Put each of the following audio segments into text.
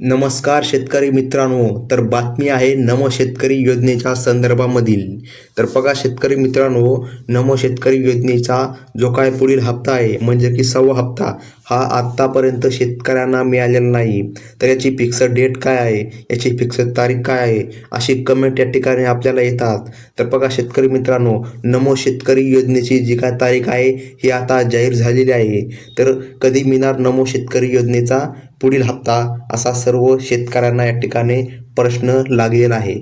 नमस्कार शेतकरी मित्रांनो तर बातमी आहे नमो शेतकरी योजनेच्या संदर्भामधील. तर बघा शेतकरी मित्रांनो नमो शेतकरी योजनेचा जो काय पुढील हप्ता आहे म्हणजे की सव्वा हप्ता हा आत्तापर्यंत शेतकऱ्यांना मिळालेला नाही. तर याची फिक्स डेट काय आहे याची फिक्स तारीख काय आहे अशी कमेंट या ठिकाणी आपल्याला येतात. तर बघा शेतकरी मित्रांनो नमो शेतकरी योजनेची जी काय तारीख आहे ही आता जाहीर झालेली आहे. तर कधी मिळणार नमो शेतकरी योजनेचा? पुढील हप्ता असा सर्व शेतकऱ्यांना या ठिकाणी प्रश्न लागलेला आहे.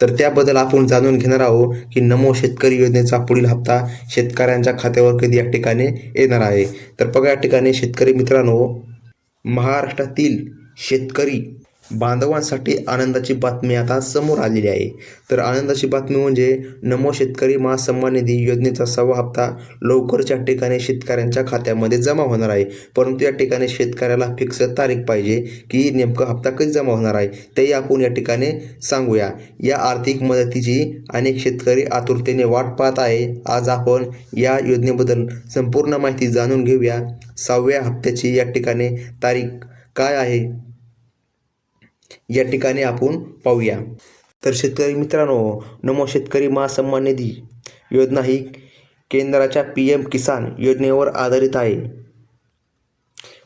तर त्याबद्दल आपण जाणून घेणार आहोत की नमो शेतकरी योजनेचा पुढील हप्ता शेतकऱ्यांच्या खात्यावर कधी या ठिकाणी येणार आहे. तर बघा या ठिकाणी शेतकरी मित्रांनो महाराष्ट्रातील शेतकरी बांधवांसाठी आनंदाची बातमी आता समोर आलेली आहे. तर आनंदाची बातमी म्हणजे नमो शेतकरी महासन्मान निधी योजनेचा सव्वा हप्ता लवकरच या ठिकाणी शेतकऱ्यांच्या खात्यामध्ये जमा होणार आहे. परंतु या ठिकाणी शेतकऱ्याला फिक्स तारीख पाहिजे की नेमकं हप्ता कधी जमा होणार आहे तेही आपण या ठिकाणी सांगूया. या आर्थिक मदतीची अनेक शेतकरी आतुरतेने वाट पाहत आहे. आज आपण या योजनेबद्दल संपूर्ण माहिती जाणून घेऊया. सहाव्या हप्त्याची या ठिकाणी तारीख काय आहे? या ठिकाणी आपण पाहूया. तर शेतकरी मित्रांनो नमो शेतकरी महासन्मान निधी योजना ही केंद्राच्या पी एम किसान योजनेवर आधारित आहे.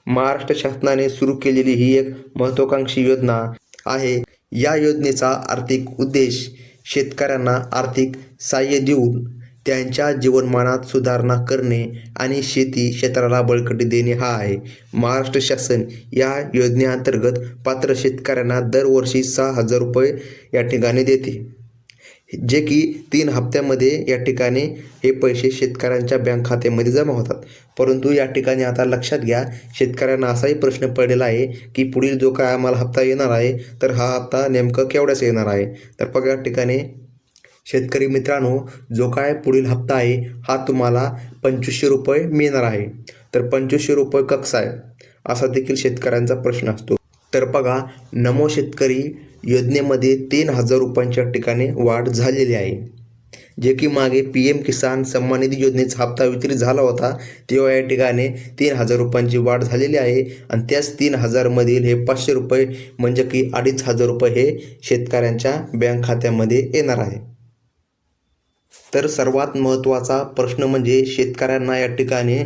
महाराष्ट्र शासनाने सुरू केलेली ही एक महत्त्वाकांक्षी योजना आहे. या योजनेचा आर्थिक उद्देश शेतकऱ्यांना आर्थिक सहाय्य देऊन त्यांच्या जीवनमानात सुधारणा करणे आणि शेती क्षेत्राला बळकटी देणे हा आहे. महाराष्ट्र शासन या योजनेअंतर्गत पात्र शेतकऱ्यांना दरवर्षी सहा हजार रुपये या ठिकाणी देते. जे की तीन हप्त्यामध्ये या ठिकाणी हे पैसे शेतकऱ्यांच्या बँक खात्यामध्ये जमा होतात. परंतु या ठिकाणी आता लक्षात घ्या शेतकऱ्यांना असाही प्रश्न पडलेला आहे की पुढील जो काय आम्हाला हप्ता येणार आहे तर हा हप्ता नेमकं केवढ्याच येणार आहे? तर बघा या ठिकाणी शेतकरी मित्रांनो जो काय पुढील हप्ता आहे हा तुम्हाला पंचवीसशे रुपये मिळणार आहे. तर पंचवीसशे रुपये कक्स आहे. असा देखील शेतकऱ्यांचा प्रश्न असतो. तर बघा नमो शेतकरी योजनेमध्ये तीन हजार रुपयांच्या ठिकाणी वाढ झालेली आहे. जे की मागे पी एम किसान सन्मान निधी योजनेचा हप्ता वितरित झाला होता तेव्हा या ठिकाणी तीन हजार रुपयांची वाढ झालेली आहे. आणि त्याच तीन हजारमधील हे पाचशे रुपये म्हणजे की अडीच हजार रुपये हे शेतकऱ्यांच्या बँक खात्यामध्ये येणार आहे. तर सर्वात महत्त्वाचा प्रश्न म्हणजे शेतकऱ्यांना या ठिकाणी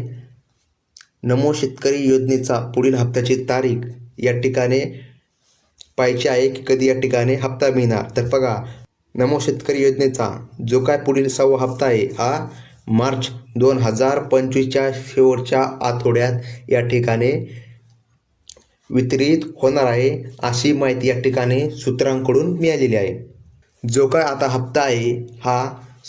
नमो शेतकरी योजनेचा पुढील हप्त्याची तारीख या ठिकाणी पाहिजे आहे की कधी या ठिकाणी हप्ता मिळणार. तर बघा नमो शेतकरी योजनेचा जो काय पुढील सहावा हप्ता आहे हा मार्च दोन हजार पंचवीसच्या शेवटच्या आठवड्यात या ठिकाणी वितरित होणार आहे अशी माहिती या ठिकाणी सूत्रांकडून मिळालेली आहे. जो काय आता हप्ता आहे हा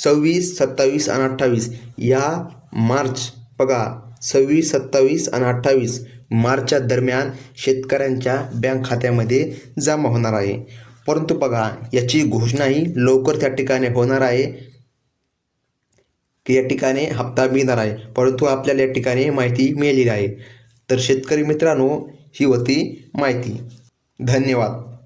सव्वीस सत्तावीस आणि अठ्ठावीस. या मार्च बघा सव्वीस सत्तावीस आणि अठ्ठावीस मार्चच्या दरम्यान शेतकऱ्यांच्या बँक खात्यामध्ये जमा होणार आहे. परंतु बघा याची घोषणाही लवकर त्या ठिकाणी होणार आहे. की या ठिकाणी हप्ता मिळणार आहे. परंतु आपल्याला या ठिकाणी माहिती मिळालेली आहे. तर शेतकरी मित्रांनो ही होती माहिती. धन्यवाद.